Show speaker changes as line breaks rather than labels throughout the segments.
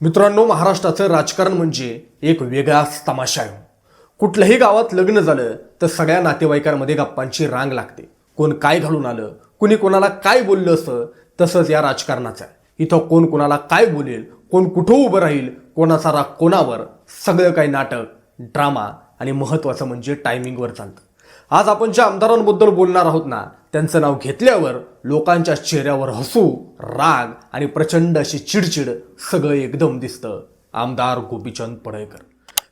मित्रांनो महाराष्ट्राचं राजकारण म्हणजे एक वेगळाच तमाशा आहे. कुठल्याही गावात लग्न झालं तर सगळ्या नातेवाईकांमध्ये गप्पांची रांग लागते. कोण काय घालून आलं कुणी कोणाला काय बोललं असं तसंच या राजकारणाचं आहे. इथं कोण कोणाला काय बोलेल कोण कुठं उभं राहील कोणाचा राग कोणावर सगळं काही नाटक ड्रामा आणि महत्त्वाचं म्हणजे टायमिंगवर चालतं. आज आपण ज्या आमदारांबद्दल बोलणार आहोत ना त्यांचं नाव घेतल्यावर लोकांच्या चेहऱ्यावर हसू राग आणि प्रचंड अशी चिडचिड सगळं एकदम दिसतं. आमदार गोपीचंद पडळकर.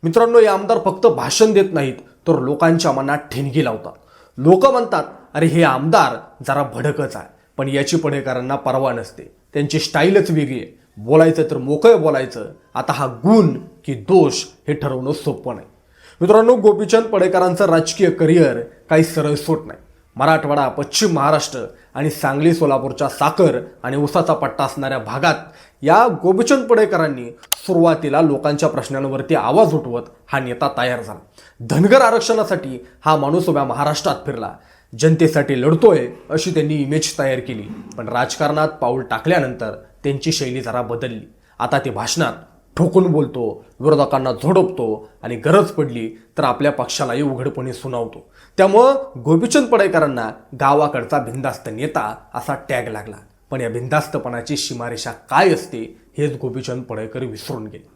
मित्रांनो हे आमदार फक्त भाषण देत नाहीत तर लोकांच्या मनात ठिणगी लावतात. लोक म्हणतात अरे हे आमदार जरा भडकच आहे. पण याची पडेकरांना परवा नसते. त्यांची स्टाईलच वेगळी आहे. बोलायचं तर मोकळं बोलायचं. आता हा गुण की दोष हे ठरवणं सोपं नाही. मित्रांनो गोपीचंद पडेकरांचं राजकीय करिअर काही सरळ सोट नाही. मराठवाडा पश्चिम महाराष्ट्र आणि सांगली सोलापूरच्या साखर आणि उसाचा पट्टा असणाऱ्या भागात या गोपीचंद पडेकरांनी सुरुवातीला लोकांच्या प्रश्नांवरती आवाज उठवत हा नेता तयार झाला. धनगर आरक्षणासाठी हा माणूस उभ्या महाराष्ट्रात फिरला. जनतेसाठी लढतोय अशी त्यांनी इमेज तयार केली. पण राजकारणात पाऊल टाकल्यानंतर त्यांची शैली जरा बदलली. आता ते भाषणात ठोकून बोलतो विरोधकांना झोडपतो आणि गरज पडली तर आपल्या पक्षालाही उघडपणे सुनावतो. त्यामुळं गोपीचंद पडेकरांना गावाकडचा भिंदास्त नेता असा टॅग लागला. पण या भिंदास्तपणाची सीमारेषा काय असते हेच गोपीचंद पडेकर विसरून गेले.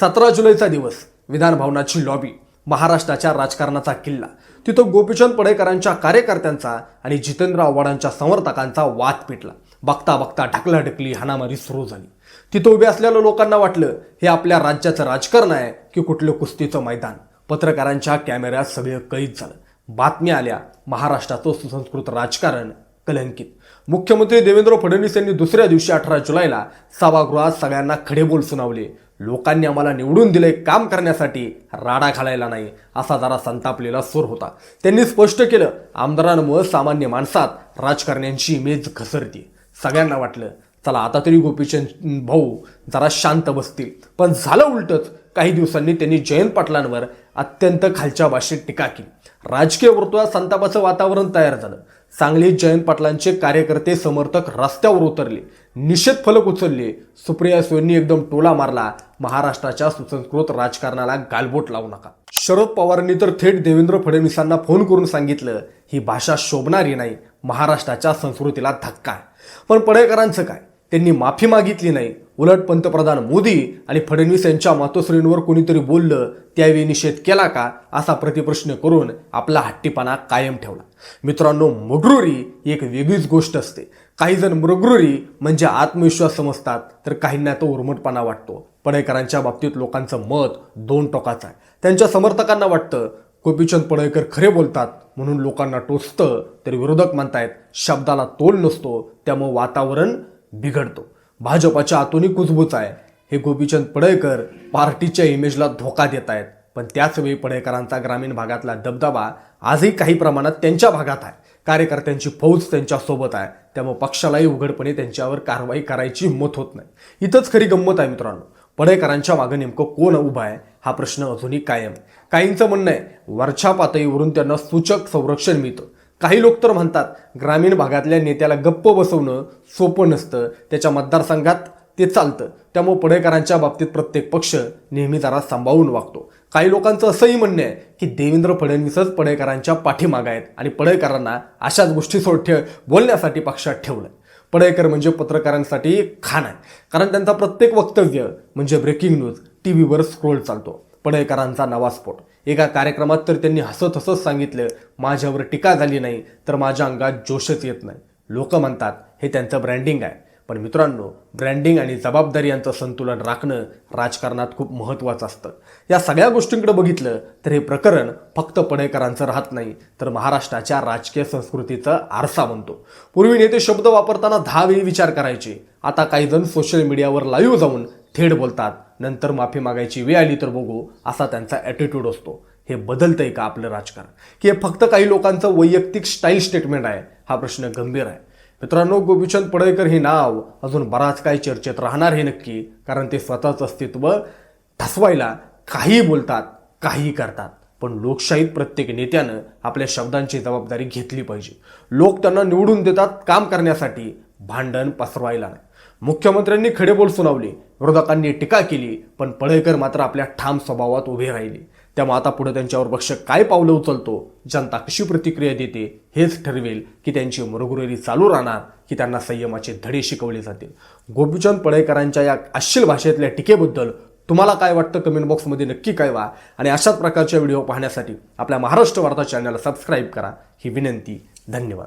सतरा जुलैचा दिवस विधान भवनाची लॉबी महाराष्ट्राच्या राजकारणाचा किल्ला. तिथं गोपीचंद पडेकरांच्या कार्यकर्त्यांचा आणि जितेंद्र आव्हाडांच्या समर्थकांचा वाद पेटला. बघता बघता ढकलाढकली हाणामारी सुरू झाली. तिथं उभे असलेल्या लोकांना वाटलं हे आपल्या राज्याचं राजकारण आहे की कुठलं कुस्तीचं मैदान? पत्रकारांच्या कॅमेऱ्यात सगळं कैद झालं. बातम्या आल्या महाराष्ट्राचं सुसंस्कृत राजकारण कलंकित. मुख्यमंत्री देवेंद्र फडणवीस यांनी दुसऱ्या दिवशी अठरा जुलैला सभागृहात सगळ्यांना खडेबोल सुनावले लोकांनी आम्हाला निवडून दिले काम करण्यासाठी राडा घालायला नाही असा जरा संतापलेला सूर होता. त्यांनी स्पष्ट केलं आमदारांमुळे सामान्य माणसात राजकारण्यांची इमेज घसरते सगळ्यांना वाटलं चला आता तरी गोपीचंद भाऊ जरा शांत बसतील. पण झालं उलटच काही दिवसांनी त्यांनी जयंत पाटलांवर अत्यंत खालच्या भाषेत टीका केली. राजकीय वर्तुळात संतापाचं वातावरण तयार झालं. सांगलीत जयंत पाटलांचे कार्यकर्ते समर्थक रस्त्यावर उतरले. निषेध फलक उचलले. सुप्रिया सुळेंनी एकदम टोला मारला. महाराष्ट्राच्या सुसंस्कृत राजकारणाला गालबोट लावू नका. शरद पवारांनी तर थेट देवेंद्र फडणवीसांना फोन करून सांगितलं ही भाषा शोभणारी नाही. महाराष्ट्राच्या संस्कृतीला धक्का आहे. पण पडेकरांचं काय? त्यांनी माफी मागितली नाही. उलट पंतप्रधान मोदी आणि फडणवीस यांच्या मातोश्रींवर कोणीतरी बोललं त्यावेळी निषेध केला का? असा प्रतिप्रश्न करून आपला हट्टीपणा कायम ठेवला. मित्रांनो मगरुरी एक वेगळीच गोष्ट असते. काही जण मृगरुरी म्हणजे आत्मविश्वास समजतात तर काहींना तो उर्मटपणा वाटतो. पणेकरांच्या बाबतीत लोकांचं मत दोन टोकाचं आहे. त्यांच्या समर्थकांना वाटतं गोपीचंद पडळकर खरे बोलतात म्हणून लोकांना टोचतं तर विरोधक म्हणतायत शब्दाला तोल नसतो त्यामुळे वातावरण बिघडतो. भाजपाच्या आतूनही कुजबूज आहे. हे गोपीचंद पडळकर पार्टीच्या इमेजला धोका देत आहेत. पण त्याचवेळी पडळकरांचा ग्रामीण भागातला दबदबा आजही काही प्रमाणात त्यांच्या भागात आहे. कार्यकर्त्यांची फौज त्यांच्यासोबत आहे. त्यामुळे पक्षालाही उघडपणे त्यांच्यावर कारवाई करायची हिंमत होत नाही. इथंच खरी गंमत आहे मित्रांनो. पडेकरांच्या मागे नेमकं कोण उभा आहे? हा प्रश्न अजूनही कायम. काहींचं म्हणणं आहे वरच्या पातळीवरून त्यांना सूचक संरक्षण मिळतं. काही लोक तर म्हणतात ग्रामीण भागातल्या नेत्याला गप्प बसवणं सोपं नसतं. त्याच्या मतदारसंघात ते चालतं. त्यामुळे पडेकरांच्या बाबतीत प्रत्येक पक्ष नेहमी जरा सांभाळून वागतो. काही लोकांचं असंही म्हणणं आहे की देवेंद्र फडणवीसच पडेकरांच्या पाठीमाग आहेत आणि पडेकरांना अशाच गोष्टी सोड ठेव बोलण्यासाठी पक्षात ठेवलं पडेकर म्हणजे पत्रकारांसाठी खाण आहे. कारण त्यांचा प्रत्येक वक्तव्य म्हणजे ब्रेकिंग न्यूज टी व्हीवर स्क्रोल चालतो. पणेकरांचा नवा स्फोट. एका कार्यक्रमात तर त्यांनी हसत हसत सांगितलं माझ्यावर टीका झाली नाही तर माझ्या अंगात जोशच येत नाही. लोक म्हणतात हे त्यांचं ब्रँडिंग आहे. पण मित्रांनो ब्रँडिंग आणि जबाबदारी यांचं संतुलन राखणं राजकारणात खूप महत्त्वाचं असतं. या सगळ्या गोष्टींकडे बघितलं तर हे प्रकरण फक्त पणेकरांचं राहत नाही तर महाराष्ट्राच्या राजकीय संस्कृतीचा आरसा बनतो. पूर्वी नेते शब्द वापरताना दहा वेळी विचार करायचे. आता काही जण सोशल मीडियावर लाईव्ह जाऊन थेट बोलतात नंतर माफी मागायची वेळ आली तर बघू असा त्यांचा ॲटिट्यूड असतो. हे बदलतंय का आपलं राजकारण? की हे फक्त काही लोकांचं वैयक्तिक स्टाईल स्टेटमेंट आहे? हा प्रश्न गंभीर आहे. मित्रांनो गोपीचंद पडळकर हे नाव अजून बराच काही चर्चेत राहणार हे नक्की कारण ते स्वतःचं अस्तित्व ठसवायला काही बोलतात काही करतात. पण लोकशाहीत प्रत्येक नेत्यानं आपल्या शब्दांची जबाबदारी घेतली पाहिजे. लोक त्यांना निवडून देतात काम करण्यासाठी भांडण पसरवायला नाही. मुख्यमंत्र्यांनी खडे बोल सुनावले. विरोधकांनी टीका केली पण पळेकर मात्र आपल्या ठाम स्वभावात उभे राहिले. त्यामुळे आता पुढे त्यांच्यावर पक्ष काय पावलं उचलतो जनता कशी प्रतिक्रिया देते हेच ठरवेल की त्यांची मुरगुरेरी चालू राहणार की त्यांना संयमाचे धडे शिकवले जातील. गोपीचंद पळेकरांच्या या अश्लील भाषेतल्या टीकेबद्दल तुम्हाला काय वाटतं? कमेंट बॉक्समध्ये नक्की कळवा. आणि अशाच प्रकारच्या व्हिडिओ पाहण्यासाठी आपल्या महाराष्ट्र वार्ता चॅनलला सबस्क्राईब करा. ही विनंती धन्यवाद.